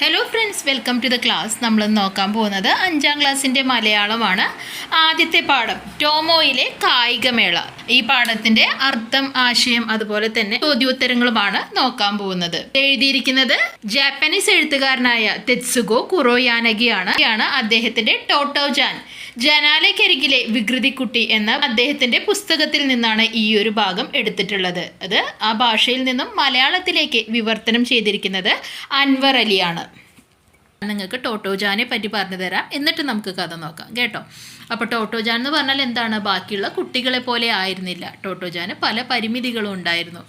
Hello friends welcome to the class നമ്മൾ നോക്കാൻ പോകുന്നത് അഞ്ചാം ക്ലാസ്സിന്റെ മലയാളമാണ്. ആദ്യത്തെ പാഠം ടോമോയിലെ കായികമേള. ഈ പാഠത്തിന്റെ അർത്ഥം ആശയം അതുപോലെ തന്നെ ചോദ്യോത്തരങ്ങളുമാണ് നോക്കാൻ പോകുന്നത്. എഴുതിയിരിക്കുന്നത് ജാപ്പനീസ് എഴുത്തുകാരനായ തെത്സുഗോ കുറോയാനഗിയാണ് ആണ് അദ്ദേഹത്തിന്റെ ടോട്ടോ ജാൻ. ജനാലയ്ക്കരികിലെ വികൃതിക്കുട്ടി എന്ന അദ്ദേഹത്തിന്റെ പുസ്തകത്തിൽ നിന്നാണ് ഈ ഒരു ഭാഗം എടുത്തിട്ടുള്ളത്. അത് ആ ഭാഷയിൽ നിന്നും മലയാളത്തിലേക്ക് വിവർത്തനം ചെയ്തിരിക്കുന്നത് അൻവർ അലിയാണ്. നിങ്ങൾക്ക് ടോട്ടോജാനെ പറ്റി പറഞ്ഞു തരാം. എന്നിട്ട് നമുക്ക് കഥ നോക്കാം കേട്ടോ? അപ്പോൾ ടോട്ടോജാൻ എന്ന് പറഞ്ഞാൽ എന്താണ്? ബാക്കിയുള്ള കുട്ടികളെ പോലെ ആയിരുന്നില്ല. ടോട്ടോജാന് പല പരിമിതികളും ഉണ്ടായിരുന്നു.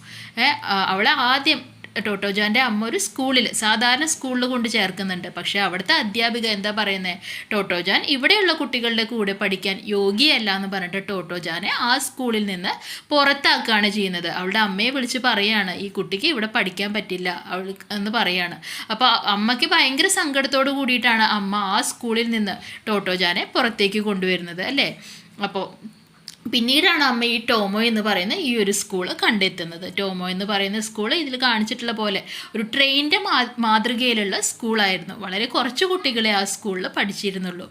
അവളെ ആദ്യം ടോട്ടോജാന്റെ അമ്മ ഒരു സ്കൂളിൽ സാധാരണ സ്കൂളിൽ കൊണ്ട് ചേർക്കുന്നുണ്ട്. പക്ഷേ അവിടുത്തെ അധ്യാപിക എന്താ പറയുന്നത് ടോട്ടോജാൻ ഇവിടെയുള്ള കുട്ടികളുടെ കൂടെ പഠിക്കാൻ യോഗ്യയല്ല എന്ന് പറഞ്ഞിട്ട് ടോട്ടോജാനെ ആ സ്കൂളിൽ നിന്ന് പുറത്താക്കുകയാണ് ചെയ്യുന്നത്. അവളുടെ അമ്മയെ വിളിച്ച് പറയാണ് ഈ കുട്ടിക്ക് ഇവിടെ പഠിക്കാൻ പറ്റില്ല അവൾ എന്ന് പറയാണ്. അപ്പോൾ അമ്മയ്ക്ക് ഭയങ്കര സങ്കടത്തോട് കൂടിയിട്ടാണ് അമ്മ ആ സ്കൂളിൽ നിന്ന് ടോട്ടോജാനെ പുറത്തേക്ക് കൊണ്ടുവരുന്നത് അല്ലേ? അപ്പോൾ പിന്നീടാണ് അമ്മ ഈ ടോമോ എന്ന് പറയുന്ന ഈ ഒരു സ്കൂൾ കണ്ടെത്തുന്നത്. ടോമോ എന്ന് പറയുന്ന സ്കൂൾ ഇതിൽ കാണിച്ചിട്ടുള്ള പോലെ ഒരു ട്രെയിനിന്റെ മാതൃകയിലുള്ള സ്കൂളായിരുന്നു വളരെ കുറച്ച് കുട്ടികളെ ആ സ്കൂളിൽ പഠിച്ചിരുന്നുള്ളൂ.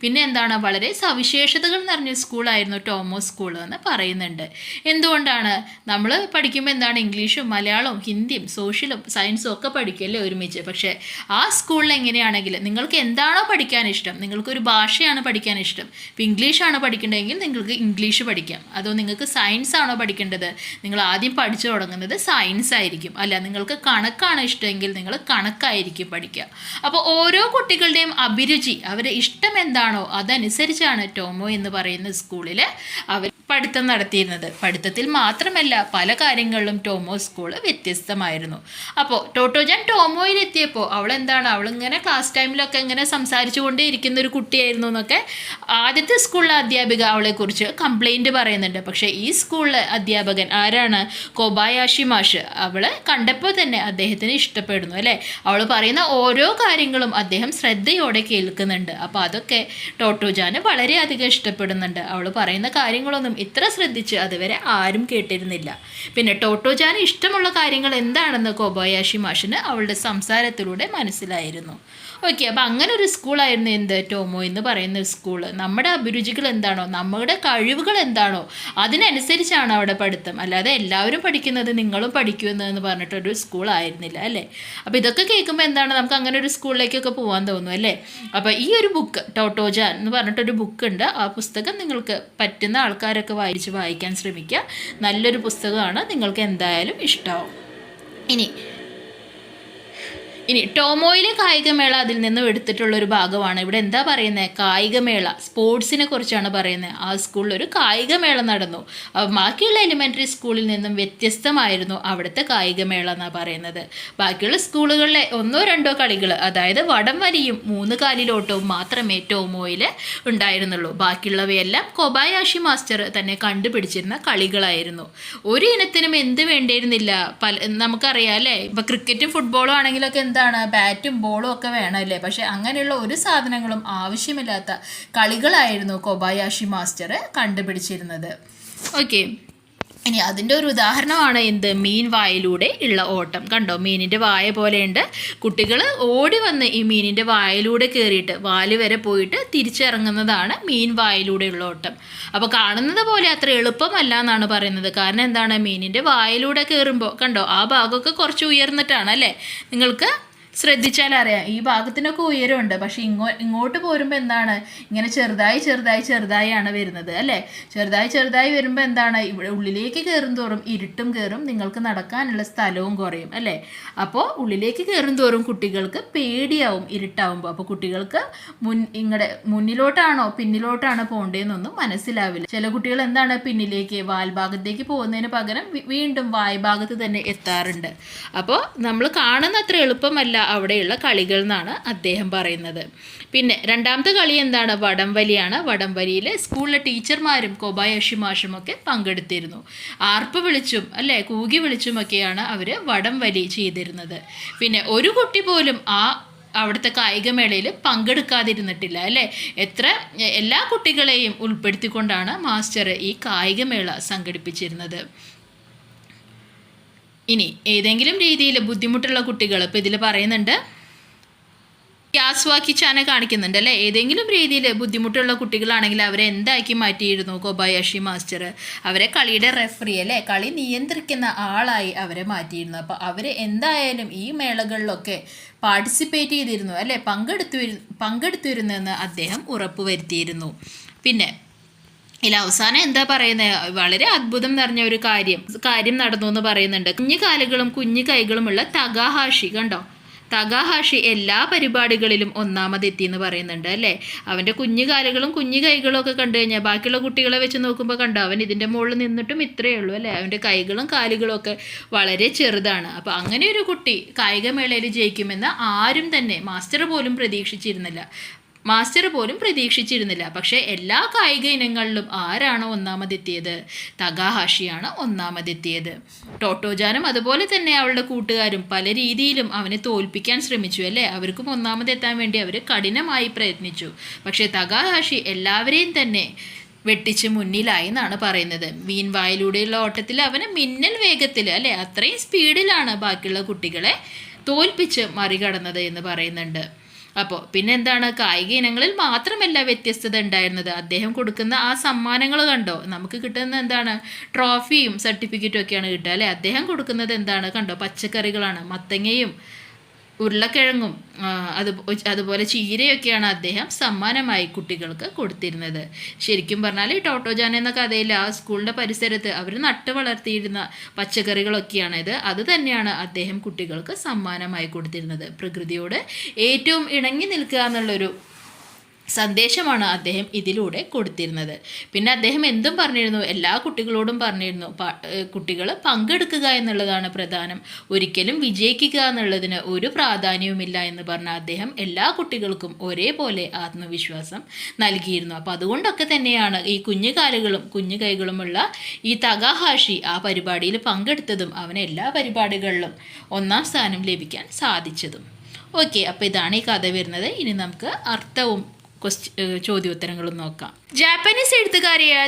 പിന്നെ എന്താണ്? വളരെ സവിശേഷതകൾ നിറഞ്ഞ സ്കൂളായിരുന്നു ടോമോ സ്കൂൾ എന്ന് പറയുന്നുണ്ട്. എന്തുകൊണ്ടാണ്? നമ്മൾ പഠിക്കുമ്പോൾ എന്താണ്? ഇംഗ്ലീഷും മലയാളവും ഹിന്ദിയും സോഷ്യലും സയൻസും ഒക്കെ പഠിക്കല്ലേ ഒരുമിച്ച്. പക്ഷേ ആ സ്കൂളിൽ എങ്ങനെയാണെങ്കിൽ നിങ്ങൾക്ക് എന്താണോ പഠിക്കാൻ ഇഷ്ടം നിങ്ങൾക്കൊരു ഭാഷയാണ് പഠിക്കാൻ ഇഷ്ടം ഇപ്പോൾ ഇംഗ്ലീഷാണ് പഠിക്കേണ്ടതെങ്കിൽ നിങ്ങൾക്ക് ഇംഗ്ലീഷ് പഠിക്കാം. അതോ നിങ്ങൾക്ക് സയൻസ് ആണോ പഠിക്കേണ്ടത്? നിങ്ങൾ ആദ്യം പഠിച്ചു തുടങ്ങുന്നത് സയൻസ് ആയിരിക്കും. അല്ല നിങ്ങൾക്ക് കണക്കാണ് ഇഷ്ടമെങ്കിൽ നിങ്ങൾ കണക്കായിരിക്കും പഠിക്കുക. അപ്പോൾ ഓരോ കുട്ടികളുടെയും അഭിരുചി അവരെ ഇഷ്ടം എന്താണോ അതനുസരിച്ചാണ് ടോമോ എന്ന് പറയുന്ന സ്കൂളിൽ അവർ പഠിത്തം നടത്തിയിരുന്നത്. പഠിത്തത്തിൽ മാത്രമല്ല പല കാര്യങ്ങളിലും ടോമോ സ്കൂൾ വ്യത്യസ്തമായിരുന്നു. അപ്പോൾ ടോട്ടോജാൻ ടോമോയിലെത്തിയപ്പോൾ അവൾ എന്താണ് അവൾ അവളിങ്ങനെ ക്ലാസ് ടൈമിലൊക്കെ ഇങ്ങനെ സംസാരിച്ചു കൊണ്ടേ ഇരിക്കുന്ന ഒരു കുട്ടിയായിരുന്നു എന്നൊക്കെ ആദ്യത്തെ സ്കൂളിലെ അധ്യാപിക അവളെക്കുറിച്ച് കംപ്ലൈന്റ് പറയുന്നുണ്ട്. പക്ഷേ ഈ സ്കൂളിലെ അധ്യാപകൻ ആരാണ്? കൊബായാഷി മാഷ്. അവളെ കണ്ടപ്പോൾ തന്നെ അദ്ദേഹത്തിന് ഇഷ്ടപ്പെടുന്നു അല്ലേ? അവൾ പറയുന്ന ഓരോ കാര്യങ്ങളും അദ്ദേഹം ശ്രദ്ധയോടെ കേൾക്കുന്നുണ്ട്. അപ്പോൾ അതൊക്കെ ടോട്ടോജാന് വളരെയധികം ഇഷ്ടപ്പെടുന്നുണ്ട്. അവൾ പറയുന്ന കാര്യങ്ങളൊന്നും ഇത്ര ശ്രദ്ധിച്ച് അതുവരെ ആരും കേട്ടിരുന്നില്ല. പിന്നെ ടോട്ടോജാന് ഇഷ്ടമുള്ള കാര്യങ്ങൾ എന്താണെന്ന് കോബോയാഷി മാഷിന് അവളുടെ സംസാരത്തിലൂടെ മനസ്സിലായിരുന്നു. ഓക്കെ അപ്പോൾ അങ്ങനെ ഒരു സ്കൂളായിരുന്നു എന്ത് ടോമോ എന്ന് പറയുന്ന സ്കൂൾ നമ്മുടെ അഭിരുചികൾ എന്താണോ നമ്മുടെ കഴിവുകൾ എന്താണോ അതിനനുസരിച്ചാണ് അവിടെ പഠിത്തം. അല്ലാതെ എല്ലാവരും പഠിക്കുന്നത് നിങ്ങളും പഠിക്കുമെന്ന് പറഞ്ഞിട്ടൊരു സ്കൂളായിരുന്നില്ല അല്ലേ? അപ്പോൾ ഇതൊക്കെ കേൾക്കുമ്പോൾ എന്താണ് നമുക്ക് അങ്ങനെ ഒരു സ്കൂളിലേക്കൊക്കെ പോകാൻ തോന്നും അല്ലേ? അപ്പോൾ ഈ ഒരു ബുക്ക് ടോട്ടോജാൻ എന്ന് പറഞ്ഞിട്ടൊരു ബുക്ക് ഉണ്ട്. ആ പുസ്തകം നിങ്ങൾക്ക് പറ്റുന്ന ആൾക്കാരൊക്കെ വായിച്ച് വായിക്കാൻ ശ്രമിക്കുക. നല്ലൊരു പുസ്തകമാണ് നിങ്ങൾക്ക് എന്തായാലും ഇഷ്ടമാവും ഇനി ഇനി ടോമോയിലെ കായികമേള അതിൽ നിന്നും എടുത്തിട്ടുള്ള ഒരു ഭാഗമാണ്. ഇവിടെ എന്താ പറയുന്നത് കായികമേള. സ്പോർട്സിനെ കുറിച്ചാണ് പറയുന്നത്. ആ സ്കൂളിൽ ഒരു കായികമേള നടന്നു. ബാക്കിയുള്ള എലിമെന്ററി സ്കൂളിൽ നിന്നും വ്യത്യസ്തമായിരുന്നു അവിടുത്തെ കായികമേള എന്നാണ് പറയുന്നത്. ബാക്കിയുള്ള സ്കൂളുകളിലെ ഒന്നോ രണ്ടോ കളികൾ അതായത് വടം വലിയും മൂന്ന് കാലിലോട്ടവും മാത്രമേ ടോമോയിൽ ഉണ്ടായിരുന്നുള്ളൂ. ബാക്കിയുള്ളവയെല്ലാം കൊബായാഷി മാസ്റ്റർ തന്നെ കണ്ടുപിടിച്ചിരുന്ന കളികളായിരുന്നു. ഒരു ഇനത്തിനും എന്ത് വേണ്ടിയിരുന്നില്ല. പല നമുക്കറിയാം അല്ലേ? ഇപ്പം ക്രിക്കറ്റും ഫുട്ബോളും ആണെങ്കിലൊക്കെ എന്താണ് ബാറ്റും ബോളും ഒക്കെ വേണമല്ലേ? പക്ഷെ അങ്ങനെയുള്ള ഒരു സാധനങ്ങളും ആവശ്യമില്ലാത്ത കളികളായിരുന്നു കൊബായാഷി മാസ്റ്റർ കണ്ടുപിടിച്ചിരുന്നത്. ഓക്കെ. ഇനി അതിന്റെ ഒരു ഉദാഹരണമാണ് എന്ത്? മീൻ വായിലൂടെ ഉള്ള ഓട്ടം. കണ്ടോ? മീനിന്റെ വായ പോലെയുണ്ട്. കുട്ടികൾ ഓടി വന്ന് ഈ മീനിന്റെ വായിലൂടെ കയറിയിട്ട് വാൽ വരെ പോയിട്ട് തിരിച്ചിറങ്ങുന്നതാണ് മീൻ വായിലൂടെയുള്ള ഓട്ടം. അപ്പോൾ കാണുന്നത് പോലെ അത്ര എളുപ്പമല്ല എന്നാണ് പറയുന്നത്. കാരണം എന്താണ്? മീനിന്റെ വായിലൂടെ കയറുമ്പോൾ കണ്ടോ? ആ ഭാഗമൊക്കെ കുറച്ച് ഉയർന്നിട്ടാണ് അല്ലേ? നിങ്ങൾക്ക് ശ്രദ്ധിച്ചാൽ അറിയാം ഈ ഭാഗത്തിനൊക്കെ ഉയരമുണ്ട്. പക്ഷെ ഇങ്ങോ ഇങ്ങോട്ട് പോരുമ്പോൾ എന്താണ്? ഇങ്ങനെ ചെറുതായി ചെറുതായി ചെറുതായാണ് വരുന്നത് അല്ലേ? ചെറുതായി ചെറുതായി വരുമ്പോൾ എന്താണ്? ഇവിടെ ഉള്ളിലേക്ക് കയറും തോറും ഇരുട്ടും കയറും നിങ്ങൾക്ക് നടക്കാനുള്ള സ്ഥലവും കുറയും അല്ലേ? അപ്പോൾ ഉള്ളിലേക്ക് കയറും തോറും കുട്ടികൾക്ക് പേടിയാവും ഇരുട്ടാവുമ്പോൾ അപ്പോൾ കുട്ടികൾക്ക് മുൻ ഇങ്ങടെ മുന്നിലോട്ടാണോ പിന്നിലോട്ടാണോ പോകേണ്ടതെന്നൊന്നും മനസ്സിലാവില്ല. ചില കുട്ടികൾ എന്താണ്? പിന്നിലേക്ക് വാൽഭാഗത്തേക്ക് പോകുന്നതിന് പകരം വീണ്ടും വായ്ഭാഗത്ത് തന്നെ എത്താറുണ്ട്. അപ്പോൾ നമ്മൾ കാണുന്ന അത്ര എളുപ്പമല്ല. അവിടെയുള്ള കളികൾ എന്നാണ് അദ്ദേഹം പറയുന്നത്. പിന്നെ രണ്ടാമത്തെ കളി എന്താണ്? വടംവലിയാണ്. വടംവലിയിൽ സ്കൂളിലെ ടീച്ചർമാരും കോബായഷി മാഷും ഒക്കെ പങ്കെടുത്തിരുന്നു. ആർപ്പ് വിളിച്ചും അല്ലേ കൂകി വിളിച്ചുമൊക്കെയാണ് അവർ വടംവലി ചെയ്തിരുന്നത്. പിന്നെ ഒരു കുട്ടി പോലും ആ അവിടുത്തെ കായികമേളയിൽ പങ്കെടുക്കാതിരുന്നിട്ടില്ല അല്ലേ? എത്ര എല്ലാ കുട്ടികളെയും ഉൾപ്പെടുത്തിക്കൊണ്ടാണ് മാസ്റ്റർ ഈ കായികമേള സംഘടിപ്പിച്ചിരുന്നത്. ഇനി ഏതെങ്കിലും രീതിയിൽ ബുദ്ധിമുട്ടുള്ള കുട്ടികൾ ഇപ്പോൾ ഇതിൽ പറയുന്നുണ്ട്. ഗ്യാസ് യാസ്വാക്കിച്ചാനെ കാണിക്കുന്നുണ്ട് അല്ലേ? ഏതെങ്കിലും രീതിയിൽ ബുദ്ധിമുട്ടുള്ള കുട്ടികളാണെങ്കിൽ അവരെ എന്താക്കി മാറ്റിയിരുന്നു കൊബായാഷി മാസ്റ്റർ? അവരെ കളിയുടെ റെഫറി അല്ലേ? കളി നിയന്ത്രിക്കുന്ന ആളായി അവരെ മാറ്റിയിരുന്നു. അപ്പോൾ അവർ എന്തായാലും ഈ മേളകളിലൊക്കെ പാർട്ടിസിപ്പേറ്റ് ചെയ്തിരുന്നു അല്ലേ? പങ്കെടുത്തു പങ്കെടുത്തിരുന്നു എന്ന് അദ്ദേഹം ഉറപ്പുവരുത്തിയിരുന്നു. പിന്നെ ഇതിൽ അവസാനം എന്താ പറയുന്നത് വളരെ അത്ഭുതം നിറഞ്ഞ ഒരു കാര്യം. കാര്യം നടന്നു എന്ന് പറയുന്നുണ്ട്. കുഞ്ഞു കാലുകളും കുഞ്ഞു കൈകളുമുള്ള തകാഹാഷി കണ്ടോ? തകാഹാഷി എല്ലാ പരിപാടികളിലും ഒന്നാമതെത്തി എന്ന് പറയുന്നുണ്ട് അല്ലേ? അവന്റെ കുഞ്ഞു കാലുകളും കുഞ്ഞു കൈകളും ഒക്കെ കണ്ടു കഴിഞ്ഞാൽ ബാക്കിയുള്ള കുട്ടികളെ വെച്ച് നോക്കുമ്പോൾ കണ്ടോ? അവൻ ഇതിന്റെ മുകളിൽ നിന്നിട്ടും ഇത്രയേ ഉള്ളൂ അല്ലേ? അവന്റെ കൈകളും കാലുകളും ഒക്കെ വളരെ ചെറുതാണ്. അപ്പോൾ അങ്ങനെ ഒരു കുട്ടി കായികമേളയിൽ ജയിക്കുമെന്ന് ആരും തന്നെ മാസ്റ്റർ പോലും പ്രതീക്ഷിച്ചിരുന്നില്ല. മാസ്റ്റർ പോലും പ്രതീക്ഷിച്ചിരുന്നില്ല. പക്ഷേ എല്ലാ കായിക ഇനങ്ങളിലും ആരാണ് ഒന്നാമതെത്തിയത്? തകാഹാഷിയാണ് ഒന്നാമതെത്തിയത്. ടോട്ടോജാനും അതുപോലെ തന്നെ അവളുടെ കൂട്ടുകാരും പല രീതിയിലും അവനെ തോൽപ്പിക്കാൻ ശ്രമിച്ചു അല്ലേ? അവർക്കും ഒന്നാമതെത്താൻ വേണ്ടി അവർ കഠിനമായി പ്രയത്നിച്ചു. പക്ഷേ തകാഹാഷി എല്ലാവരെയും തന്നെ വെട്ടിച്ച് മുന്നിലായി എന്നാണ് പറയുന്നത്. മീൻ വായിലൂടെയുള്ള ഓട്ടത്തിൽ അവന് മിന്നൽ വേഗത്തിൽ അല്ലേ? അത്രയും സ്പീഡിലാണ് ബാക്കിയുള്ള കുട്ടികളെ തോൽപ്പിച്ച് മറികടന്നത് എന്ന് പറയുന്നുണ്ട്. അപ്പോൾ പിന്നെ എന്താണ് കായിക ഇനങ്ങളിൽ മാത്രമല്ല വ്യത്യസ്തത ഉണ്ടായിരുന്നത്. അദ്ദേഹം കൊടുക്കുന്ന ആ സമ്മാനങ്ങൾ കണ്ടോ? നമുക്ക് കിട്ടുന്ന എന്താണ്? ട്രോഫിയും സർട്ടിഫിക്കറ്റും ഒക്കെയാണ് കിട്ടുക അല്ലേ? അദ്ദേഹം കൊടുക്കുന്നത് എന്താണ്? കണ്ടോ? പച്ചക്കറികളാണ്. മത്തങ്ങയും ഉരുളക്കിഴങ്ങും അത് അതുപോലെ ചീരയൊക്കെയാണ് അദ്ദേഹം സമ്മാനമായി കുട്ടികൾക്ക് കൊടുത്തിരുന്നത്. ശരിക്കും പറഞ്ഞാൽ ഈ ടോട്ടോജാൻ എന്ന കഥയിൽ ആ സ്കൂളിന്റെ പരിസരത്ത് അവർ നട്ടു വളർത്തിയിരുന്ന പച്ചക്കറികളൊക്കെയാണ് ഇത്. അത് തന്നെയാണ് അദ്ദേഹം കുട്ടികൾക്ക് സമ്മാനമായി കൊടുത്തിരുന്നത്. പ്രകൃതിയോട് ഏറ്റവും ഇണങ്ങി നിൽക്കുക എന്നുള്ളൊരു സന്ദേശമാണ് അദ്ദേഹം ഇതിലൂടെ കൊടുത്തിരുന്നത്. പിന്നെ അദ്ദേഹം എന്തും പറഞ്ഞിരുന്നു. എല്ലാ കുട്ടികളോടും പറഞ്ഞിരുന്നു. കുട്ടികൾ പങ്കെടുക്കുക എന്നുള്ളതാണ് പ്രധാനം. ഒരിക്കലും വിജയിക്കുക എന്നുള്ളതിന് ഒരു പ്രാധാന്യവുമില്ല എന്ന് പറഞ്ഞ അദ്ദേഹം എല്ലാ കുട്ടികൾക്കും ഒരേപോലെ ആത്മവിശ്വാസം നൽകിയിരുന്നു. അപ്പോൾ അതുകൊണ്ടൊക്കെ തന്നെയാണ് ഈ കുഞ്ഞു കാലുകളും കുഞ്ഞു കൈകളുമുള്ള ഈ തകാഹാഷി ആ പരിപാടിയിൽ പങ്കെടുത്തതും അവന് എല്ലാ പരിപാടികളിലും ഒന്നാം സ്ഥാനം ലഭിക്കാൻ സാധിച്ചതും. ഓക്കെ അപ്പോൾ ഇതാണ് ഈ കഥ വരുന്നത്. ഇനി നമുക്ക് അർത്ഥവും ക്വസ്റ്റ്യ ചോദ്യോത്തരങ്ങളും നോക്കാം. ജാപ്പനീസ് എഴുത്തുകാരിയായ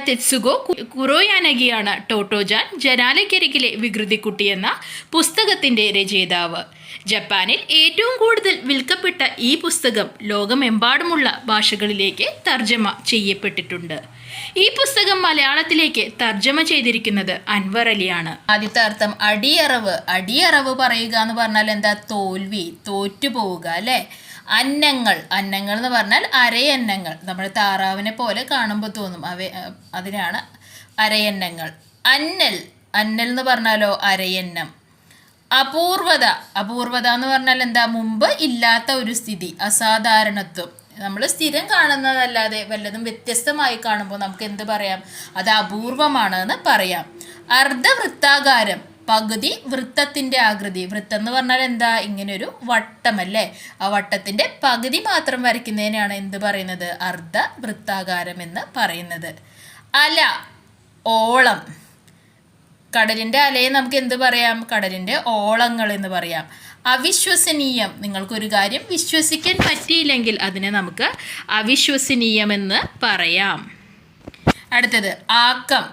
കു- കുറോയാനഗിയാണ് ടോട്ടോജാൻ ജനാലക്കരികിലെ വികൃതിക്കുട്ടി എന്ന പുസ്തകത്തിന്റെ രചയിതാവ്. ജപ്പാനിൽ ഏറ്റവും കൂടുതൽ വിൽക്കപ്പെട്ട ഈ പുസ്തകം ലോകമെമ്പാടുമുള്ള ഭാഷകളിലേക്ക് തർജമ ചെയ്യപ്പെട്ടിട്ടുണ്ട്. ഈ പുസ്തകം മലയാളത്തിലേക്ക് തർജമ ചെയ്തിരിക്കുന്നത് അൻവർ അലിയാണ്. ആദ്യത്തെ അർത്ഥം അടിയറവ്. അടിയറവ് പറയുക എന്ന് പറഞ്ഞാൽ എന്താ? തോൽവി തോറ്റുപോവുക അല്ലേ? അന്നങ്ങൾ അന്നങ്ങൾ എന്ന് പറഞ്ഞാൽ അരയന്നങ്ങൾ. നമ്മൾ താറാവിനെ പോലെ കാണുമ്പോൾ തോന്നും അവ അതിനാണ് അരയന്നങ്ങൾ. അന്നൽ അന്നൽ എന്ന് പറഞ്ഞാലോ അരയന്നം. അപൂർവത അപൂർവത എന്ന് പറഞ്ഞാൽ എന്താ? മുമ്പ് ഇല്ലാത്ത ഒരു സ്ഥിതി അസാധാരണത്വം. നമ്മൾ സ്ഥിരം കാണുന്നതല്ലാതെ വല്ലതും വ്യത്യസ്തമായി കാണുമ്പോൾ നമുക്ക് എന്ത് പറയാം? അത് അപൂർവമാണ് എന്ന് പറയാം. അർദ്ധവൃത്താകാരം പകുതി വൃത്തത്തിന്റെ ആകൃതി. വൃത്തം എന്ന് പറഞ്ഞാൽ എന്താ? ഇങ്ങനെ ഒരു വട്ടമല്ലേ? ആ വട്ടത്തിന്റെ പകുതി മാത്രം വരയ്ക്കുന്നതിനാണ് എന്ത് പറയുന്നത്? അർദ്ധ വൃത്താകാരം എന്ന് പറയുന്നത്. അല ഓളം. കടലിന്റെ അലയെ നമുക്ക് എന്ത് പറയാം? കടലിന്റെ ഓളങ്ങൾ എന്ന് പറയാം. അവിശ്വസനീയം. നിങ്ങൾക്കൊരു കാര്യം വിശ്വസിക്കാൻ പറ്റിയില്ലെങ്കിൽ അതിനെ നമുക്ക് അവിശ്വസനീയമെന്ന് പറയാം. അടുത്തത് ആക്കം.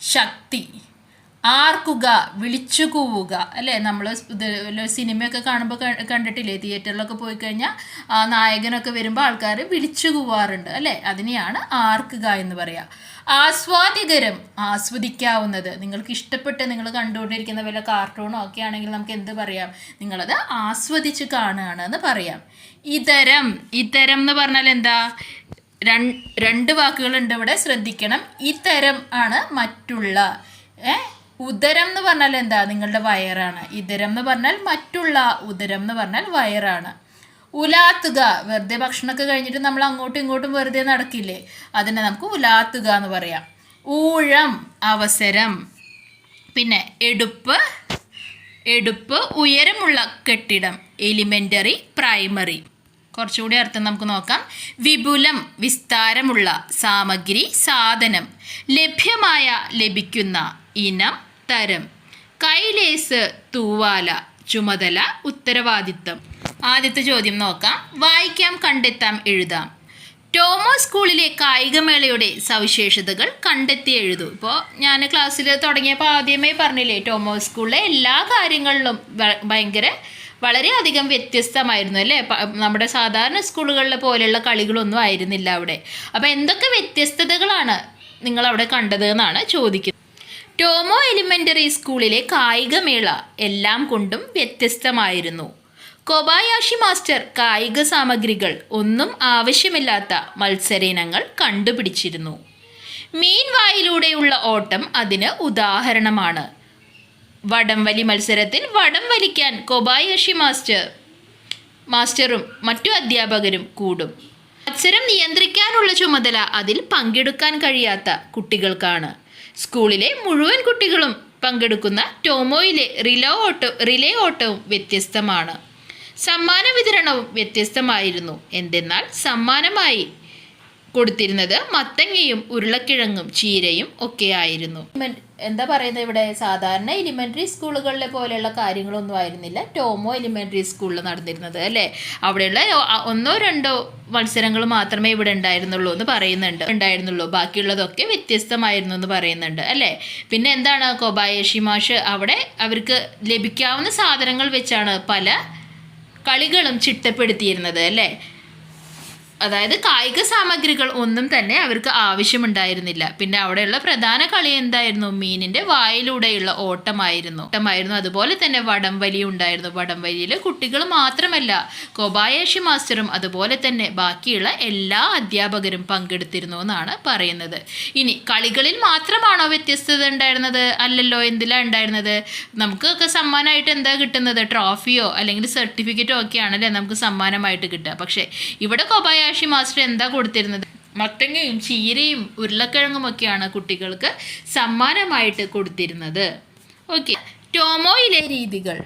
ശക്തി. ആർക്കുക വിളിച്ചു കൂവുക അല്ലേ നമ്മൾ സിനിമയൊക്കെ കാണുമ്പോൾ കണ്ടിട്ടില്ലേ? തിയേറ്ററിലൊക്കെ പോയി കഴിഞ്ഞാൽ നായകനൊക്കെ വരുമ്പോൾ ആൾക്കാർ വിളിച്ചു കൂവാറുണ്ട് അല്ലേ? അതിനെയാണ് ആർക്കുക എന്ന് പറയാം. ആസ്വാദികരം ആസ്വദിക്കാവുന്നത്. നിങ്ങൾക്ക് ഇഷ്ടപ്പെട്ട് നിങ്ങൾ കണ്ടുകൊണ്ടിരിക്കുന്ന വല്ല കാർട്ടൂണോ ഒക്കെ ആണെങ്കിൽ നമുക്ക് എന്ത് പറയാം? നിങ്ങളത് ആസ്വദിച്ച് കാണുകയാണ് എന്ന് പറയാം. ഇതരം ഇതരം എന്ന് പറഞ്ഞാൽ എന്താ? രണ്ട് വാക്കുകളുണ്ട് ഇവിടെ. ശ്രദ്ധിക്കണം. ഇതരം ആണ് മറ്റുള്ള. ഏ? ഉദരം എന്ന് പറഞ്ഞാൽ എന്താ? നിങ്ങളുടെ വയറാണ്. ഇതരം എന്ന് പറഞ്ഞാൽ മറ്റുള്ള ഉദരം എന്ന് പറഞ്ഞാൽ വയറാണ്. ഉലാത്തുക വെറുതെ ഭക്ഷണമൊക്കെ കഴിഞ്ഞിട്ട് നമ്മൾ അങ്ങോട്ടും ഇങ്ങോട്ടും വെറുതെ നടക്കില്ലേ? അതിനെ നമുക്ക് ഉലാത്തുക എന്ന് പറയാം. ഊഴം അവസരം. പിന്നെ എടുപ്പ് എടുപ്പ് ഉയരമുള്ള കെട്ടിടം എലിമെന്ററി പ്രൈമറി. കുറച്ചുകൂടി അർത്ഥം നമുക്ക് നോക്കാം. വിപുലം വിസ്താരമുള്ള സാമഗ്രി സാധനം. ലഭ്യമായ ലഭിക്കുന്ന ഇനം തരം കൈലേസ് തൂവാല ചുമതല ഉത്തരവാദിത്തം. ആദ്യത്തെ ചോദ്യം നോക്കാം. വായിക്കാം കണ്ടെത്താം എഴുതാം. ടോമോ സ്കൂളിലെ കായികമേളയുടെ സവിശേഷതകൾ കണ്ടെത്തി എഴുതൂ. ഇപ്പോൾ ഞാൻ ക്ലാസ്സിൽ തുടങ്ങിയപ്പോൾ ആദ്യമേ പറഞ്ഞില്ലേ ടോമോ സ്കൂളിലെ എല്ലാ കാര്യങ്ങളിലും ഭയങ്കര വളരെയധികം വ്യത്യസ്തമായിരുന്നു അല്ലേ? നമ്മുടെ സാധാരണ സ്കൂളുകളിലെ പോലെയുള്ള കളികളൊന്നും ആയിരുന്നില്ല അവിടെ. അപ്പോൾ എന്തൊക്കെ വ്യത്യസ്തതകളാണ് നിങ്ങൾ അവിടെ കണ്ടത് എന്നാണ് ചോദിക്കുന്നത്. ടോമോ എലിമെന്ററി സ്കൂളിലെ കായികമേള എല്ലാം കൊണ്ടും വ്യത്യസ്തമായിരുന്നു. കൊബായാഷി മാസ്റ്റർ കായിക സാമഗ്രികൾ ഒന്നും ആവശ്യമില്ലാത്ത മത്സര ഇനങ്ങൾ കണ്ടുപിടിച്ചിരുന്നു. മീൻ വായിലൂടെയുള്ള ഓട്ടം അതിന് ഉദാഹരണമാണ്. വടംവലി മത്സരത്തിൽ വടം വലിക്കാൻ കൊബായാഷി മാസ്റ്റർ മാസ്റ്ററും മറ്റു അധ്യാപകരും കൂടും. മത്സരം നിയന്ത്രിക്കാനുള്ള ചുമതല അതിൽ പങ്കെടുക്കാൻ കഴിയാത്ത കുട്ടികൾക്കാണ്. സ്കൂളിലെ മുഴുവൻ കുട്ടികളും പങ്കെടുക്കുന്ന ടോമോയിലെ റിലോ ഓട്ടോ റിലേ ഓട്ടവും വ്യത്യസ്തമാണ്. സമ്മാന വിതരണവും വ്യത്യസ്തമായിരുന്നു. എന്തെന്നാൽ സമ്മാനമായി കൊടുത്തിരുന്നത് മത്തങ്ങയും ഉരുളക്കിഴങ്ങും ചീരയും ഒക്കെ ആയിരുന്നു. എന്താ പറയുന്നത് ഇവിടെ? സാധാരണ എലിമെന്ററി സ്കൂളുകളിലെ പോലെയുള്ള കാര്യങ്ങളൊന്നും ആയിരുന്നില്ല. ടോമോ എലിമെന്ററി സ്കൂളിൽ നടന്നിരുന്നത് അല്ലേ? അവിടെയുള്ള ഒന്നോ രണ്ടോ മത്സരങ്ങൾ മാത്രമേ ഇവിടെ ഉണ്ടായിരുന്നുള്ളൂ എന്ന് പറയുന്നുണ്ട്. ഉണ്ടായിരുന്നുള്ളൂ. ബാക്കിയുള്ളതൊക്കെ വ്യത്യസ്തമായിരുന്നു എന്ന് പറയുന്നുണ്ട് അല്ലേ? പിന്നെ എന്താണ് കൊബായേഷി മാഷ് അവിടെ അവർക്ക് ലഭിക്കാവുന്ന സാധനങ്ങൾ വെച്ചാണ് പല കളികളും ചിട്ടപ്പെടുത്തിയിരുന്നത് അല്ലേ? അതായത് കായിക സാമഗ്രികൾ ഒന്നും തന്നെ അവർക്ക് ആവശ്യമുണ്ടായിരുന്നില്ല. പിന്നെ അവിടെയുള്ള പ്രധാന കളി എന്തായിരുന്നു? മീനിന്റെ വായിലൂടെയുള്ള ഓട്ടമായിരുന്നു. ഓട്ടമായിരുന്നു. അതുപോലെ തന്നെ വടംവലി ഉണ്ടായിരുന്നു. വടംവലിയിൽ കുട്ടികൾ മാത്രമല്ല കൊബായാഷി മാസ്റ്ററും അതുപോലെ തന്നെ ബാക്കിയുള്ള എല്ലാ അധ്യാപകരും പങ്കെടുത്തിരുന്നു എന്നാണ് പറയുന്നത്. ഇനി കളികളിൽ മാത്രമാണോ വ്യത്യസ്തത ഉണ്ടായിരുന്നത്? അല്ലല്ലോ എന്തിലാണ് ഉണ്ടായിരുന്നത്? നമുക്കൊക്കെ സമ്മാനമായിട്ട് എന്താ കിട്ടുന്നത്? ട്രോഫിയോ അല്ലെങ്കിൽ സർട്ടിഫിക്കറ്റോ ഒക്കെയാണല്ലേ നമുക്ക് സമ്മാനമായിട്ട് കിട്ടുക. പക്ഷേ ഇവിടെ കൊബായാഷി മാസ്റ്റർ എന്താ കൊടുത്തിരുന്നത്? മത്തങ്ങയും ചീരയും ഉരുളക്കിഴങ്ങും ഒക്കെയാണ് കുട്ടികൾക്ക് സമ്മാനമായിട്ട് കൊടുത്തിരുന്നത്. ഓക്കെ. ടോമോയിലെ രീതികൾ.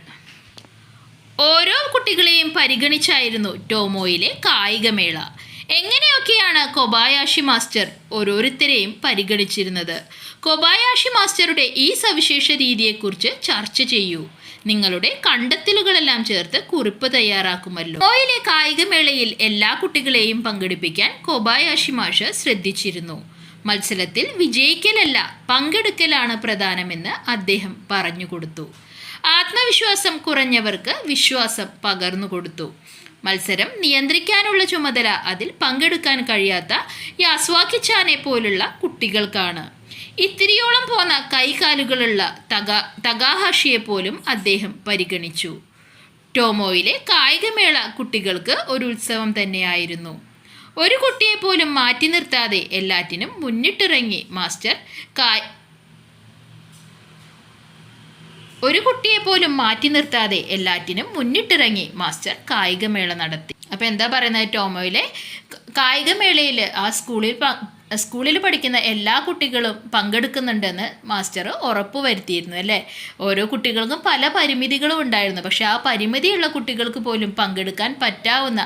ഓരോ കുട്ടികളെയും പരിഗണിച്ചായിരുന്നു ടോമോയിലെ കായികമേള. എങ്ങനെയൊക്കെയാണ് കൊബായാഷി മാസ്റ്റർ ഓരോരുത്തരെയും പരിഗണിച്ചിരുന്നത്? കൊബായാഷി മാസ്റ്ററുടെ ഈ സവിശേഷ രീതിയെക്കുറിച്ച് ചർച്ച ചെയ്യൂ. നിങ്ങളുടെ കണ്ടെത്തലുകളെല്ലാം ചേർത്ത് കുറിപ്പ് തയ്യാറാക്കുമല്ലോ. ടോമോയിലെ കായികമേളയിൽ എല്ലാ കുട്ടികളെയും പങ്കെടുപ്പിക്കാൻ കോബായാഷി മാഷ് ശ്രദ്ധിച്ചിരുന്നു. മത്സരത്തിൽ വിജയിക്കലല്ല പങ്കെടുക്കലാണ് പ്രധാനമെന്ന് അദ്ദേഹം പറഞ്ഞു കൊടുത്തു. ആത്മവിശ്വാസം കുറഞ്ഞവർക്ക് വിശ്വാസം പകർന്നു കൊടുത്തു. മത്സരം നിയന്ത്രിക്കാനുള്ള ചുമതല അതിൽ പങ്കെടുക്കാൻ കഴിയാത്ത യാസ്വാക്കിച്ചാനെ പോലുള്ള കുട്ടികൾക്കാണ്. ഇത്തിരിയോളം പോന്ന കൈകാലുകളുള്ള തക തകാഹാഷിയെ പോലും അദ്ദേഹം പരിഗണിച്ചു. ടോമോയിലെ കായികമേള കുട്ടികൾക്ക് ഒരു ഉത്സവം തന്നെയായിരുന്നു. ഒരു കുട്ടിയെ പോലും മാറ്റി നിർത്താതെ എല്ലാറ്റിനും മുന്നിട്ടിറങ്ങി മാസ്റ്റർ കായ് ഒരു കുട്ടിയെ പോലും മാറ്റി നിർത്താതെ എല്ലാറ്റിനും മുന്നിട്ടിറങ്ങി മാസ്റ്റർ കായികമേള നടത്തി. അപ്പോൾ എന്താ പറയുന്നത് ടോമോയിലെ കായികമേളയിൽ ആ സ്കൂളിൽ സ്കൂളിൽ പഠിക്കുന്ന എല്ലാ കുട്ടികളും പങ്കെടുക്കുന്നുണ്ടെന്ന് മാസ്റ്റർ ഉറപ്പ് വരുത്തിയിരുന്നു അല്ലേ? ഓരോ കുട്ടികൾക്കും പല പരിമിതികളും ഉണ്ടായിരുന്നു. പക്ഷെ ആ പരിമിതിയുള്ള കുട്ടികൾക്ക് പോലും പങ്കെടുക്കാൻ പറ്റാവുന്ന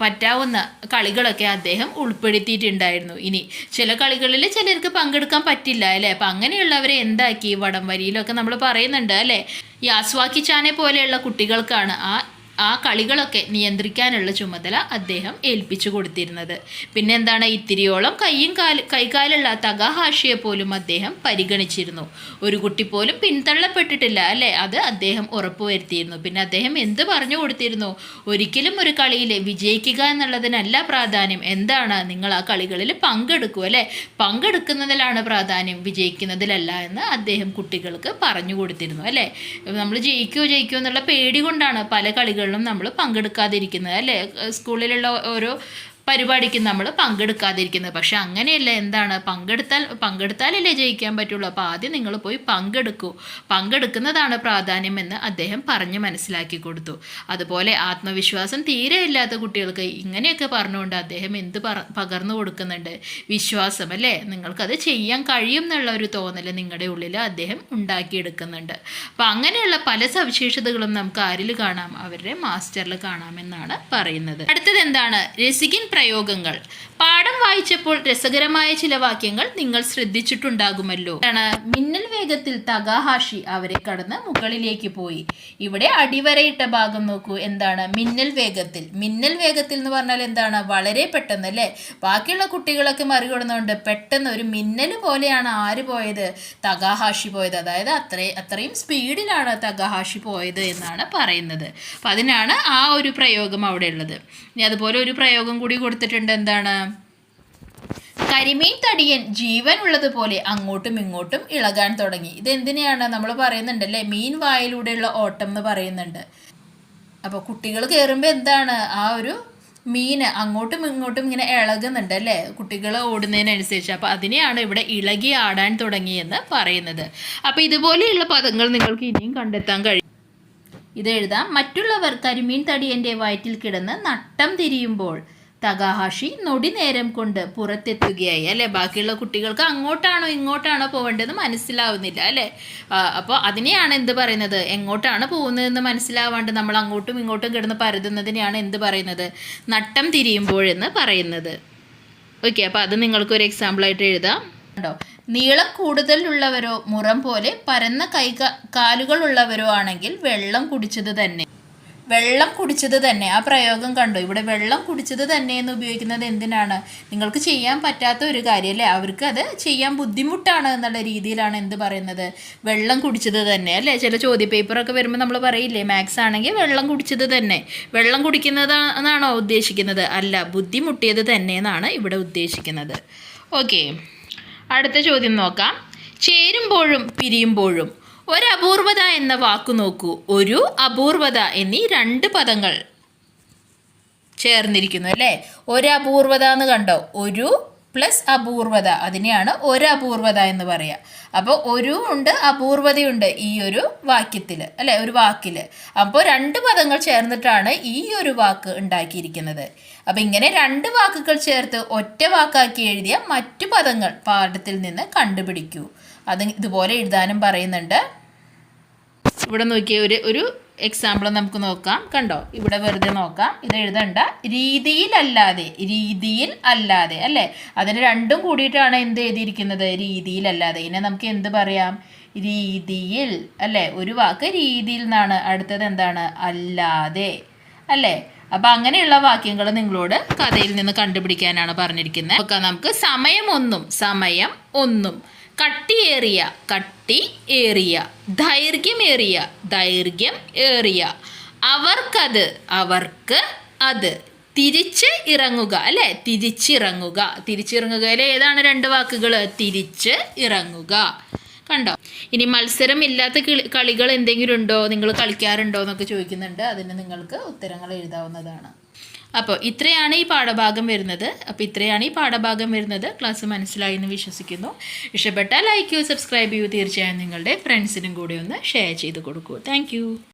പറ്റാവുന്ന കളികളൊക്കെ അദ്ദേഹം ഉൾപ്പെടുത്തിയിട്ടുണ്ടായിരുന്നു. ഇനി ചില കളികളിൽ ചിലർക്ക് പങ്കെടുക്കാൻ പറ്റില്ല അല്ലേ? അപ്പം അങ്ങനെയുള്ളവരെ എന്താക്കി? വടം വരിയിലൊക്കെ നമ്മൾ പറയുന്നുണ്ട് അല്ലേ? യാസ്വാക്കി ചാനെ പോലെയുള്ള കുട്ടികൾക്കാണ് ആ ആ കളികളൊക്കെ നിയന്ത്രിക്കാനുള്ള ചുമതല അദ്ദേഹം ഏൽപ്പിച്ചു കൊടുത്തിരുന്നത്. പിന്നെ എന്താണ്? ഇത്തിരിയോളം കൈയും കാൽ കൈകാലുള്ള തകാഹാഷിയെ പോലും അദ്ദേഹം പരിഗണിച്ചിരുന്നു. ഒരു കുട്ടി പോലും പിന്തള്ളപ്പെട്ടിട്ടില്ല അല്ലേ? അത് അദ്ദേഹം ഉറപ്പുവരുത്തിയിരുന്നു. പിന്നെ അദ്ദേഹം എന്ത് പറഞ്ഞു കൊടുത്തിരുന്നു? ഒരിക്കലും ഒരു കളിയിൽ വിജയിക്കുക എന്നുള്ളതിനല്ല പ്രാധാന്യം. എന്താണ്? നിങ്ങൾ ആ കളികളിൽ പങ്കെടുക്കൂ അല്ലേ? പങ്കെടുക്കുന്നതിലാണ് പ്രാധാന്യം വിജയിക്കുന്നതിലല്ല എന്ന് അദ്ദേഹം കുട്ടികൾക്ക് പറഞ്ഞു കൊടുത്തിരുന്നു അല്ലേ? നമ്മൾ ജയിക്കുമോ ജയിക്കുമോ എന്നുള്ള പേടി കൊണ്ടാണ് പല കളികളിലും നമ്മൾ പങ്കെടുക്കാതിരിക്കുന്നത് അല്ലേ? സ്കൂളിലുള്ള ഓരോ പരിപാടിക്ക് നമ്മൾ പങ്കെടുക്കാതിരിക്കുന്നത്. പക്ഷെ അങ്ങനെയല്ല. എന്താണ്? പങ്കെടുത്താൽ പങ്കെടുത്താലല്ലേ ജയിക്കാൻ പറ്റുള്ളൂ. അപ്പോൾ ആദ്യം നിങ്ങൾ പോയി പങ്കെടുക്കൂ. പങ്കെടുക്കുന്നതാണ് പ്രാധാന്യമെന്ന് അദ്ദേഹം പറഞ്ഞ് മനസ്സിലാക്കി കൊടുത്തു. അതുപോലെ ആത്മവിശ്വാസം തീരെ ഇല്ലാത്ത കുട്ടികൾക്ക് ഇങ്ങനെയൊക്കെ പറഞ്ഞുകൊണ്ട് അദ്ദേഹം എന്ത് പകർന്നു കൊടുക്കുന്നുണ്ട്? വിശ്വാസം അല്ലേ? നിങ്ങൾക്കത് ചെയ്യാൻ കഴിയും എന്നുള്ള ഒരു തോന്നൽ നിങ്ങളുടെ ഉള്ളിൽ അദ്ദേഹം ഉണ്ടാക്കിയെടുക്കുന്നുണ്ട്. അപ്പോൾ അങ്ങനെയുള്ള പല സവിശേഷതകളും നമുക്ക് ആരിൽ കാണാം? അവരുടെ മാസ്റ്ററിൽ കാണാമെന്നാണ് പറയുന്നത്. അടുത്തത് എന്താണ്? രസികൻ പ്രയോഗങ്ങൾ. പാഠം വായിച്ചപ്പോൾ രസകരമായ ചില വാക്യങ്ങൾ നിങ്ങൾ ശ്രദ്ധിച്ചിട്ടുണ്ടാകുമല്ലോ. മിന്നൽ വേഗത്തിൽ തകാഹാഷി അവരെ കടന്ന് മുകളിലേക്ക് പോയി. ഇവിടെ അടിവരയിട്ട ഭാഗം നോക്കൂ. എന്താണ്? മിന്നൽ വേഗത്തിൽ. മിന്നൽ വേഗത്തിൽ എന്ന് പറഞ്ഞാൽ എന്താണ്? വളരെ പെട്ടെന്ന് അല്ലേ? ബാക്കിയുള്ള കുട്ടികളൊക്കെ മറികടന്നുകൊണ്ട് പെട്ടെന്ന് ഒരു മിന്നൽ പോലെയാണ് ആര് പോയത്? തകാഹാഷി പോയത്. അതായത് അത്രേ അത്രയും സ്പീഡിലാണ് തകാഹാഷി പോയത് എന്നാണ് പറയുന്നത്. അപ്പം അതിനാണ് ആ ഒരു പ്രയോഗം അവിടെ ഉള്ളത്. ഇനി അതുപോലെ ഒരു പ്രയോഗം കൂടി കൊടുത്തിട്ടുണ്ട്. എന്താണ്? കരിമീൻ തടിയൻ ജീവൻ ഉള്ളതുപോലെ അങ്ങോട്ടും ഇങ്ങോട്ടും ഇളകാൻ തുടങ്ങി. ഇതെന്തിനെയാണ് നമ്മൾ പറയുന്നുണ്ട് അല്ലെ മീൻ വായിലൂടെയുള്ള ഓട്ടം എന്ന് പറയുന്നുണ്ട്. അപ്പോൾ കുട്ടികൾ കയറുമ്പോൾ എന്താണ്? ആ ഒരു മീന് അങ്ങോട്ടും ഇങ്ങോട്ടും ഇങ്ങനെ ഇളകുന്നുണ്ട് അല്ലേ? കുട്ടികൾ ഓടുന്നതിനനുസരിച്ച്. അപ്പോൾ അതിനെയാണ് ഇവിടെ ഇളകി ആടാൻ തുടങ്ങിയെന്ന് പറയുന്നത്. അപ്പോൾ ഇതുപോലെയുള്ള പദങ്ങൾ നിങ്ങൾക്ക് ഇനിയും കണ്ടെത്താൻ കഴിയും. ഇത് എഴുതാം. മറ്റുള്ളവർ കരിമീൻ തടിയന്റെ വയറ്റിൽ കിടന്ന് നട്ടം തിരിയുമ്പോൾ തകാഹാഷി നൊടി നേരം കൊണ്ട് പുറത്തെത്തുകയായി. അല്ലെ? ബാക്കിയുള്ള കുട്ടികൾക്ക് അങ്ങോട്ടാണോ ഇങ്ങോട്ടാണോ പോകേണ്ടത് മനസ്സിലാവുന്നില്ല അല്ലേ? അപ്പോൾ അതിനെയാണ് എന്ത് പറയുന്നത്? എങ്ങോട്ടാണ് പോകുന്നതെന്ന് മനസ്സിലാവാണ്ട് നമ്മൾ അങ്ങോട്ടും ഇങ്ങോട്ടും കിടന്ന് പരതുന്നതിനെയാണ് എന്ത് പറയുന്നത്? നട്ടം തിരിയുമ്പോഴെന്ന് പറയുന്നത്. ഓക്കെ അപ്പോൾ അത് നിങ്ങൾക്കൊരു എക്സാമ്പിളായിട്ട് എഴുതാം. ഉണ്ടോ നീളം കൂടുതലുള്ളവരോ മുറം പോലെ പരന്ന കൈ കാലുകളുള്ളവരോ ആണെങ്കിൽ വെള്ളം കുടിച്ചത് തന്നെ. വെള്ളം കുടിച്ചത് തന്നെ. ആ പ്രയോഗം കണ്ടു. ഇവിടെ വെള്ളം കുടിച്ചത് തന്നെ എന്ന് ഉപയോഗിക്കുന്നത് എന്തിനാണ്? നിങ്ങൾക്ക് ചെയ്യാൻ പറ്റാത്ത ഒരു കാര്യം അല്ലേ? അവർക്ക് അത് ചെയ്യാൻ ബുദ്ധിമുട്ടാണ് എന്നുള്ള രീതിയിലാണ് എന്ത് പറയുന്നത്? വെള്ളം കുടിച്ചത് തന്നെ അല്ലേ? ചില ചോദ്യ പേപ്പറൊക്കെ വരുമ്പോൾ നമ്മൾ പറയില്ലേ മാത്സ് ആണെങ്കിൽ വെള്ളം കുടിച്ചത് തന്നെ. വെള്ളം കുടിക്കുന്നതാണോ ഉദ്ദേശിക്കുന്നത്? അല്ല ബുദ്ധിമുട്ടിയത് തന്നെ എന്നാണ് ഇവിടെ ഉദ്ദേശിക്കുന്നത്. ഓക്കെ. അടുത്ത ചോദ്യം നോക്കാം. ചേരുമ്പോഴും പിരിയുമ്പോഴും ഒരു അപൂർവത എന്ന വാക്കു നോക്കൂ. ഒരു അപൂർവത എന്നീ രണ്ട് പദങ്ങൾ ചേർന്നിരിക്കുന്നു അല്ലേ? ഒരു അപൂർവത എന്ന് കണ്ടോ? ഒരു പ്ലസ് അപൂർവത അതിനെയാണ് ഒരു അപൂർവത എന്ന് പറയുക അപ്പോൾ ഒരു ഉണ്ട് അപൂർവതയുണ്ട് ഈ ഒരു വാക്യത്തിൽ അല്ലെ? ഒരു വാക്കിൽ അപ്പോൾ രണ്ട് പദങ്ങൾ ചേർന്നിട്ടാണ് ഈ ഒരു വാക്ക് ഉണ്ടാക്കിയിരിക്കുന്നത്. അപ്പം ഇങ്ങനെ രണ്ട് വാക്കുകൾ ചേർത്ത് ഒറ്റ വാക്കാക്കി എഴുതിയ മറ്റു പദങ്ങൾ പാഠത്തിൽ നിന്ന് കണ്ടുപിടിക്കൂ. അത് ഇതുപോലെ എഴുതാനും പറയുന്നുണ്ട്. ഇവിടെ നോക്കിയ ഒരു ഒരു എക്സാമ്പിൾ നമുക്ക് നോക്കാം. കണ്ടോ? ഇവിടെ വെറുതെ നോക്കാം. ഇത് എഴുതണ്ട. രീതിയിലല്ലാതെ രീതിയിൽ അല്ലാതെ അല്ലേ? അതിന് രണ്ടും കൂടിയിട്ടാണ് എന്ത് എഴുതിയിരിക്കുന്നത്? രീതിയിലല്ലാതെ. ഇനി നമുക്ക് എന്ത് പറയാം? രീതിയിൽ അല്ലേ? ഒരു വാക്ക് രീതിയിൽ നിന്നാണ്. അടുത്തത് എന്താണ്? അല്ലാതെ അല്ലേ? അപ്പം അങ്ങനെയുള്ള വാക്യങ്ങൾ നിങ്ങളോട് കഥയിൽ നിന്ന് കണ്ടുപിടിക്കാനാണ് പറഞ്ഞിരിക്കുന്നത്. ഒക്കെ നമുക്ക് സമയം ഒന്നും സമയം ഒന്നും. കട്ടിയേറിയ കട്ടി ഏറിയ ദൈർഘ്യമേറിയ ദൈർഘ്യം ഏറിയ. അവർക്കത് അവർക്ക് അത്. തിരിച്ച് ഇറങ്ങുക അല്ലേ? തിരിച്ചിറങ്ങുക. തിരിച്ചിറങ്ങുകയിൽ ഏതാണ് രണ്ട് വാക്കുകൾ തിരിച്ച് ഇറങ്ങുക. കണ്ടോ? ഇനി മത്സരം ഇല്ലാത്ത കളികൾ എന്തെങ്കിലും ഉണ്ടോ? നിങ്ങൾ കളിക്കാറുണ്ടോ എന്നൊക്കെ ചോദിക്കുന്നുണ്ട്. അതിന് നിങ്ങൾക്ക് ഉത്തരങ്ങൾ എഴുതാവുന്നതാണ്. അപ്പോൾ ഇത്രയാണ് ഈ പാഠഭാഗം വരുന്നത്. അപ്പോൾ ഇത്രയാണ് ഈ പാഠഭാഗം വരുന്നത്. ക്ലാസ് മനസ്സിലായി എന്ന് വിശ്വസിക്കുന്നു. ഇഷ്ടപ്പെട്ടാൽ ലൈക്ക് ചെയ്യൂ സബ്സ്ക്രൈബ് ചെയ്യൂ. തീർച്ചയായും നിങ്ങളുടെ ഫ്രണ്ട്സിനും കൂടി ഒന്ന് ഷെയർ ചെയ്ത് കൊടുക്കൂ. താങ്ക്